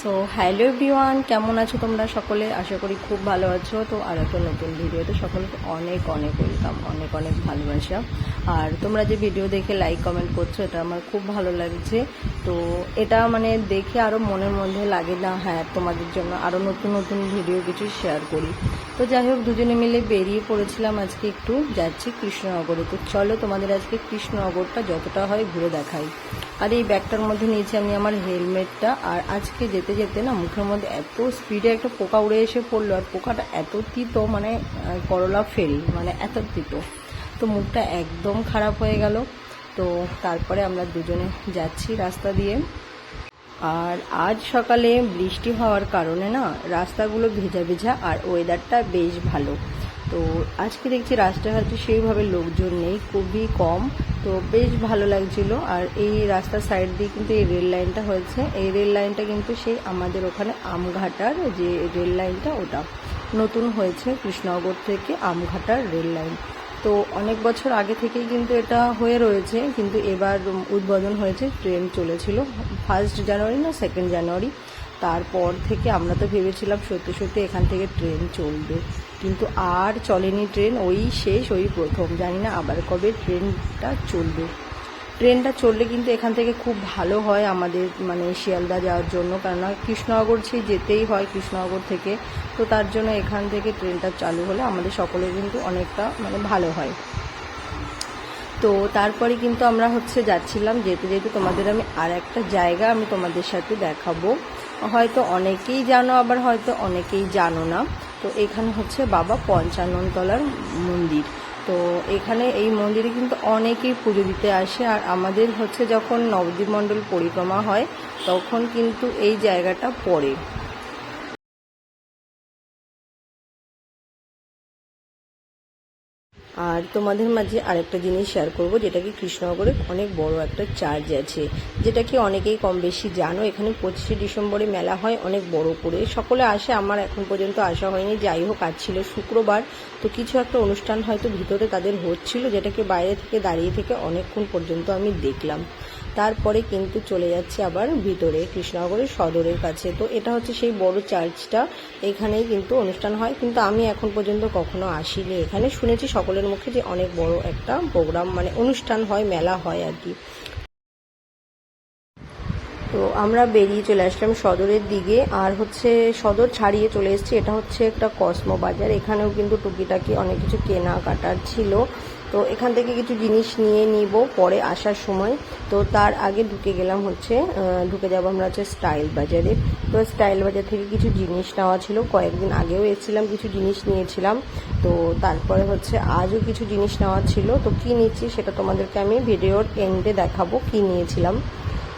So hello everyone কেমন আছো তোমরা সকলে? আশা করি খুব ভালো আছো। তো আর একটা নতুন ভিডিওতে সকলকে অনেক অনেক ওয়েলকাম অনেক অনেক ভালোবাসা। আর তোমরা যে ভিডিও দেখে লাইক কমেন্ট করছ, এটা আমার খুব ভালো লাগছে। তো এটা মানে দেখে আরও মনের মধ্যে লাগে না হ্যাঁ তোমাদের জন্য আরও নতুন নতুন ভিডিও কিছু শেয়ার করি। তো যাই হোক দুজনে মিলে বেরিয়ে পড়েছিলাম আজকে একটু, যাচ্ছি কৃষ্ণনগরে। তো চলো তোমাদের আজকে কৃষ্ণনগরটা যতটা হয় ঘুরে দেখাই। আর এই ব্যাগটার মধ্যে নিয়েছি আমি আমার হেলমেটটা আর আজকে যেতে যেতে না মুখের মধ্যে এত স্পিডে একটা পোকা উড়ে এসে পড়ল আর পোকাটা এত তিতো মানে করলা ফেল মানে এত তিতো। তো মুখটা একদম খারাপ হয়ে গেল। তো তারপরে আমরা দুজনে যাচ্ছি রাস্তা দিয়ে। আর আজ সকালে বৃষ্টি হওয়ার কারণে না রাস্তাগুলো ভেজা ভেজা আর ওয়েদারটা বেশ ভালো। তো আজকে দেখছি রাস্তাঘাটে সেইভাবে লোকজন নেই, খুবই কম। তো বেশ ভালো লাগছিল। আর এই রাস্তার সাইড দিয়ে কিন্তু এই রেল লাইনটা হয়েছে। এই রেল লাইনটা কিন্তু সেই আমাদের ওখানে আমঘাটার যে রেল লাইনটা ওটা নতুন হয়েছে কৃষ্ণনগর থেকে আমঘাটার রেল লাইন তো অনেক বছর আগে থেকেই কিন্তু এটা হয়ে রয়েছে, কিন্তু এবার উদ্বোধন হয়েছে, ট্রেন চলেছিল। ফার্স্ট জানুয়ারি না সেকেন্ড জানুয়ারি? তারপর থেকে আমরা তো ভেবেছিলাম সত্যি সত্যি এখান থেকে ট্রেন চলবে। কিন্তু আর চলেনি ট্রেন, ওই শেষ, ওই প্রথম। জানি না আবার কবে ট্রেনটা চলবে। ট্রেনটা চললে কিন্তু এখান থেকে খুব ভালো হয় আমাদের মানে শিয়ালদা যাওয়ার জন্য। কেননা কৃষ্ণনগর সেই যেতেই হয় কৃষ্ণনগর থেকে। তো তার জন্য এখান থেকে ট্রেনটা চালু হলে আমাদের সকলের কিন্তু অনেকটা মানে ভালো হয়। তো তারপরে কিন্তু আমরা হচ্ছে যাচ্ছিলাম, যেতে যেতে তোমাদের আমি আর একটা জায়গা আমি তোমাদের সাথে দেখাবো। হয়তো অনেকেই জানো, আবার হয়তো অনেকেই জানো না। তো এখানে হচ্ছে বাবা পঞ্চাননতলার মন্দির। তো এখানে এই মন্দিরে কিন্তু অনেকেই পুজো দিতে আসে। আর আমাদের হচ্ছে যখন নবদ্বীপ মণ্ডল পরিক্রমা হয়, তখন কিন্তু এই জায়গাটা পড়ে। আর তোমাদের মাঝে আরেকটা জিনিস শেয়ার করব, যেটা কি কৃষ্ণনগরে অনেক বড় একটা চার্জ আছে। যেটা কি অনেকেই কম বেশি জানো, এখানে পঁচিশে ডিসেম্বরে মেলা হয়, অনেক বড় করে। সকলে আসে, আমার এখন পর্যন্ত আসা হয়নি, যাই হোক, আজ ছিল শুক্রবার। তো কিছু একটা অনুষ্ঠান হয়তো ভিতরে তাদের হচ্ছিল, যেটাকে বাইরে থেকে দাঁড়িয়ে থেকে অনেকক্ষণ পর্যন্ত আমি দেখলাম। তারপরে কিন্তু চলে যাচ্ছে আবার ভিতরে, কৃষ্ণনগরের সদরের কাছে। তো এটা হচ্ছে সেই বড় চার্চটা, এখানেই কিন্তু অনুষ্ঠান হয়। কিন্তু আমি এখন পর্যন্ত কখনো আসিনি এখানে। শুনেছি সকলের মুখে যে অনেক বড় একটা প্রোগ্রাম মানে অনুষ্ঠান হয়, মেলা হয় আর কি। তো আমরা বেরিয়ে চলে আসলাম সদরের দিকে। আর হচ্ছে সদর ছাড়িয়ে চলে এসেছি। এটা হচ্ছে একটা কসমো বাজার। এখানেও কিন্তু টুকিটাকি অনেক কিছু কেনাকাটার ছিল। তো এখান থেকে কিছু জিনিস নিয়ে নিব পরে আসার সময়। তো তার আগে ঢুকে গেলাম হচ্ছে ঢুকে যাব আমরা হচ্ছে স্টাইল বাজারে। তো স্টাইল বাজার থেকে কিছু জিনিস নেওয়া ছিল। কয়েকদিন আগেও এসেছিলাম, কিছু জিনিস নিয়েছিলাম। তো তারপরে হচ্ছে আজও কিছু জিনিস নেওয়া ছিল। তো কি নিচ্ছি সেটা তোমাদেরকে আমি ভিডিওর এন্ডে দেখাবো কি নিয়েছিলাম।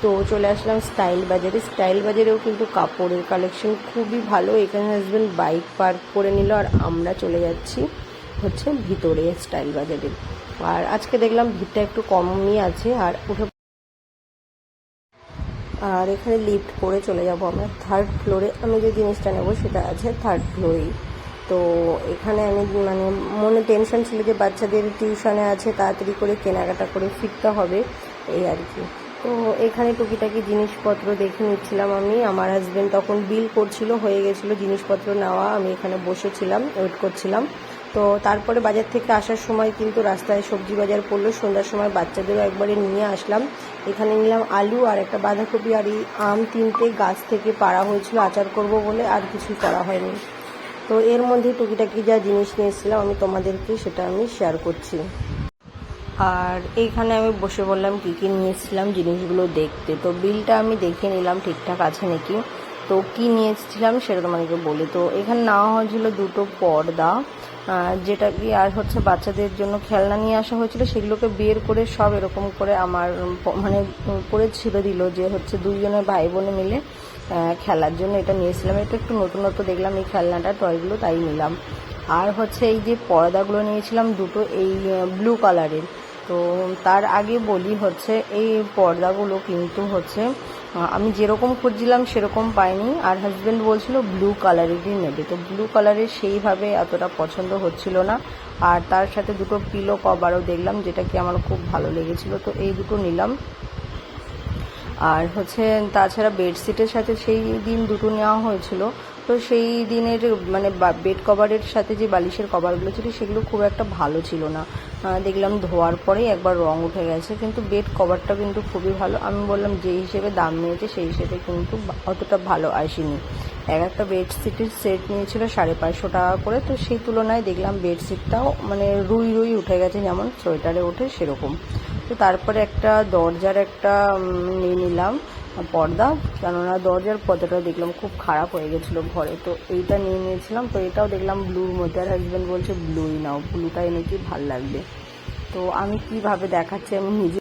তো চলে আসলাম স্টাইল বাজারে। স্টাইল বাজারেও কিন্তু কাপড়ের কালেকশন খুবই ভালো। এখানে হাজব্যান্ড বাইক পার্ক করে নিল আর আমরা চলে যাচ্ছি। হচ্ছে ভিতরে স্টাইল বাজারে আর আজকে দেখলাম ভিড়টা একটু কমই আছে, আর উঠে আর এখানে লিফট করে চলে যাব আমরা। থার্ড ফ্লোরে আমি যে জিনিসটা নেব সেটা আছে থার্ড ফ্লোরেই তো এখানে আমি মানে মনে টেনশন ছিল যে বাচ্চাদের টিউশনে আছে, তাড়াতাড়ি করে কেনাকাটা করে ফিরতে হবে, এই আর কি। তো এখানে টুকিটাকি জিনিসপত্র দেখে নিচ্ছিলাম আমি। আমার হাজবেন্ড তখন বিল করছিল, হয়ে গেছিল জিনিসপত্র নেওয়া। আমি এখানে বসেছিলাম ওয়েট করছিলাম। তো তারপরে বাজার থেকে আসার সময় কিন্তু রাস্তায় সবজি বাজার পড়ল। সন্ধ্যার সময় বাচ্চাদেরও একবারে নিয়ে আসলাম। এখানে নিলাম আলু আর একটা বাঁধাকপি আর এই আম তিনটে গাছ থেকে পাড়া হয়েছিল। আচার করব বলে আর কিছুই করা হয়নি। তো এর মধ্যে টুকিটাকি যা জিনিস নিয়েছিলাম আমি তোমাদেরকে সেটা আমি শেয়ার করছি। আর এইখানে আমি বসে বললাম কী কী নিয়েছিলাম জিনিসগুলো দেখতে। তো বিলটা আমি দেখে নিলাম ঠিকঠাক আছে নাকি। তো কি নিয়েছিলাম সেটা তোমাদেরকে বলি। তো এখানে নেওয়া হয়েছিল দুটো পর্দা যেটা কি আর হচ্ছে বাচ্চাদের জন্য খেলনা নিয়ে আসা হয়েছিল, সেগুলোকে বের করে সব এরকম করে আমার মানে করে ছিঁড়ে দিল যে হচ্ছে দুইজনের ভাই বোনে মিলে খেলার জন্য এটা নিয়েছিলাম এটা একটু নতুনত্ব দেখলাম এই খেলনাটা, টয়গুলো তাই নিলাম। আর হচ্ছে এই যে পর্দাগুলো নিয়েছিলাম দুটো এই ব্লু কালারের তো তার আগে বলি হচ্ছে এই পর্দাগুলো কিন্তু হচ্ছে আমি যেরকম খুঁজছিলাম সেরকম পাইনি। আর হাজব্যান্ড বলছিল ব্লু কালারেরই নেবে। তো ব্লু কালারের সেইভাবে এতটা পছন্দ হচ্ছিল না। আর তার সাথে দুটো পিলো কভারও দেখলাম, যেটা কি আমার খুব ভালো লেগেছিল। তো এই দুটো নিলাম। আর হচ্ছে, তাছাড়া বেডশিটের সাথে সেই দিন দুটো নেওয়া হয়েছিল। তো সেই দিনের মানে বেড কভারের সাথে যে বালিশের কভারগুলো ছিল, সেগুলো খুব একটা ভালো ছিল না। দেখলাম ধোয়ার পরেই একবার রং উঠে গেছে, কিন্তু বেড কভারটা কিন্তু খুবই ভালো। আমি বললাম, যে হিসেবে দাম নিয়েছে, সেই হিসেবে কিন্তু অতটা ভালো আসেনি। এক একটা বেডশিটের সেট নিয়েছিল সাড়ে পাঁচশো টাকা করে, তো সেই তুলনায় দেখলাম বেডশিটটাও মানে রুই রুই উঠে গেছে, যেমন সোয়েটারে ওঠে সেরকম। তো তারপরে একটা দরজার একটা নিয়ে নিলাম। পর্দা, কেননা দরজার পর্দাটা দেখলাম খুব খারাপ হয়ে গেছিল ঘরে। তো এইটা নিয়ে নিয়েছিলাম, তো এটাও দেখলাম ব্লুর মধ্যে। আর হাজব্যান্ড বলছে ব্লুই নাও ব্লুটাই নাকি ভালো লাগবে? তো আমি কীভাবে দেখাচ্ছি আমি নিজে